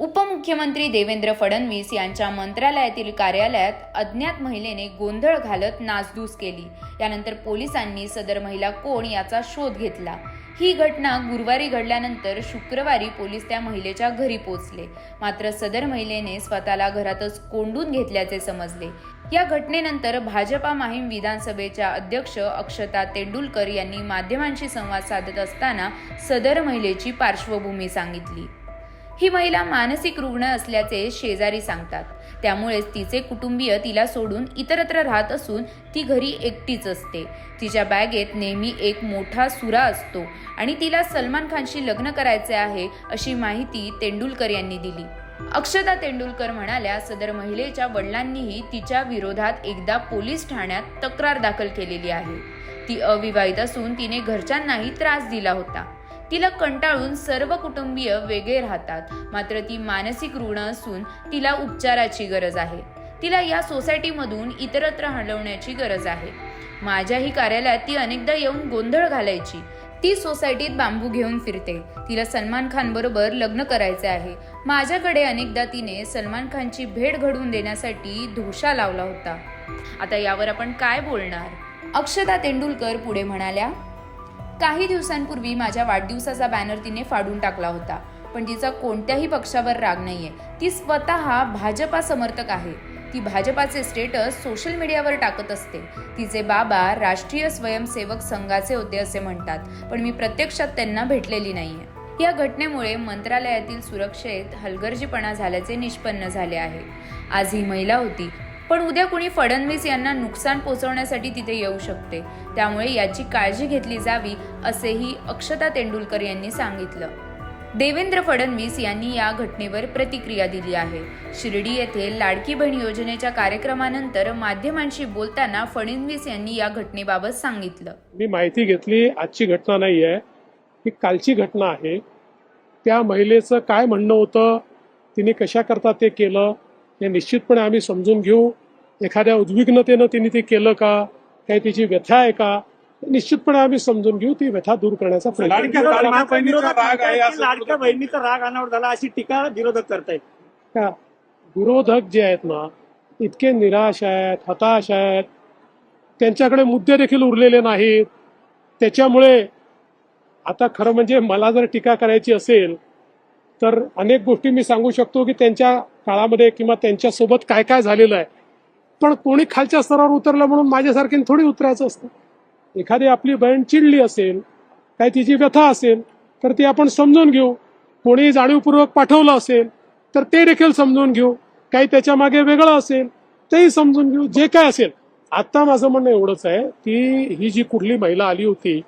उपमुख्यमंत्री देवेंद्र फडणवीस यांच्या मंत्रालयातील कार्यालयात अज्ञात महिलेने गोंधळ घालत नासधूस केली. यानंतर पोलिसांनी सदर महिला कोण याचा शोध घेतला. ही घटना गुरुवारी घडल्यानंतर शुक्रवारी पोलीस त्या महिलेच्या घरी पोहोचले. मात्र सदर महिलेने स्वतःला घरातच कोंडून घेतल्याचे समजले. या घटनेनंतर भाजपा माहीम विधानसभेच्या अध्यक्ष अक्षता तेंडुलकर यांनी माध्यमांशी संवाद साधत असताना सदर महिलेची पार्श्वभूमी सांगितली. ही महिला मानसिक रुग्ण असल्याचे शेजारी सांगतात. त्यामुळेच तिचे कुटुंबीय तिला सोडून इतरत्र राहत असून ती घरी एकटीच असते. तिच्या बॅगेत नेहमी एक मोठा सुरा असतो आणि तिला सलमान खानशी लग्न करायचे आहे अशी माहिती तेंडुलकर यांनी दिली. अक्षता तेंडुलकर म्हणाल्या सदर महिलेच्या वडिलांनीही तिच्या विरोधात एकदा पोलीस ठाण्यात तक्रार दाखल केलेली आहे. ती अविवाहित असून तिने घरच्यांनाही त्रास दिला होता. तिला कंटाळून सर्व कुटुंबीय वेगळे राहतात. मात्र ती मानसिक रुग्ण असून तिला उपचाराची गरज आहे. तिला या सोसायटीमधून इतरत्र हलवण्याची गरज आहे. माझ्याही कार्यालयात ती अनेकदा येऊन गोंधळ घालायची. ती सोसायटीत बांबू घेऊन फिरते. तिला सलमान खान बरोबर लग्न करायचे आहे. माझ्याकडे अनेकदा तिने सलमान खानची भेट घडवून देण्यासाठी धोशा लावला होता. आता यावर आपण काय बोलणार? अक्षता तेंडुलकर पुढे म्हणाल्या काही दिवसांपूर्वी माझ्या वाढदिवसाचा बॅनर तिने फाडून टाकला होता. पण तिचा कोणत्याही पक्षावर राग नाहीये. ती स्वतः भाजपा समर्थक आहे. ती भाजपाचे स्टेटस सोशल मीडियावर टाकत असते. तिचे बाबा राष्ट्रीय स्वयंसेवक संघाचे होते असे म्हणतात. पण मी प्रत्यक्षात त्यांना भेटलेली नाहीये. या घटनेमुळे मंत्रालयातील सुरक्षेत हलगर्जीपणा झाल्याचे निष्पन्न झाले आहे. आज ही महिला होती. पण उद्या कुणी फडणवीस यांना नुकसान पोहोचवण्यासाठी तिथे येऊ शकते. त्यामुळे याची काळजी घेतली जावी असेही अक्षता तेंडुलकर यांनी सांगितलं. देवेंद्र फडणवीस यांनी या घटनेवर प्रतिक्रिया दिली आहे. शिर्डी येथे लाडकी बहीण योजनेच्या कार्यक्रमानंतर माध्यमांशी बोलताना फडणवीस यांनी या घटनेबाबत सांगितलं. मी माहिती घेतली आजची घटना नाही आहे. ही कालची घटना आहे. त्या महिलेचं काय म्हणणं होतं? तिने कशाकरता ते केलं? हे निश्चितपणे आम्ही समजून घेऊ. एखाद्या उद्विग्नतेनं तिने ते केलं का? काही तिची व्यथा आहे का? निश्चितपणे आम्ही समजून घेऊ ती व्यथा दूर करण्याचा प्रयत्न लाडक्या बहिणीचा राग आहे म्हणतात की असं लाडक्या बहिणीचा राग अनावर झाला अशी टीका विरोधक करतायत. का? विरोधक जे आहेत ना इतके निराश आहेत हताश आहेत. त्यांच्याकडे मुद्दे देखील उरलेले नाहीत. त्याच्यामुळे आता खरं म्हणजे मला जर टीका करायची असेल तर अनेक गोष्टी मी सांगू शकतो की त्यांच्या काळामध्ये किंवा त्यांच्यासोबत काय काय झालेलं आहे. पण कोणी खालच्या स्तरावर उतरलं म्हणून माझ्यासारखे थोडी उतरायचं असतं. एखादी आपली बहीण चिडली असेल काय तिची व्यथा असेल तर ती आपण समजून घेऊ. कोणी जाणीवपूर्वक पाठवलं असेल तर ते देखील समजून घेऊ. काही त्याच्यामागे वेगळं असेल तेही समजून घेऊ. जे काय असेल. आता माझं म्हणणं एवढंच आहे की ही जी कुठली महिला आली होती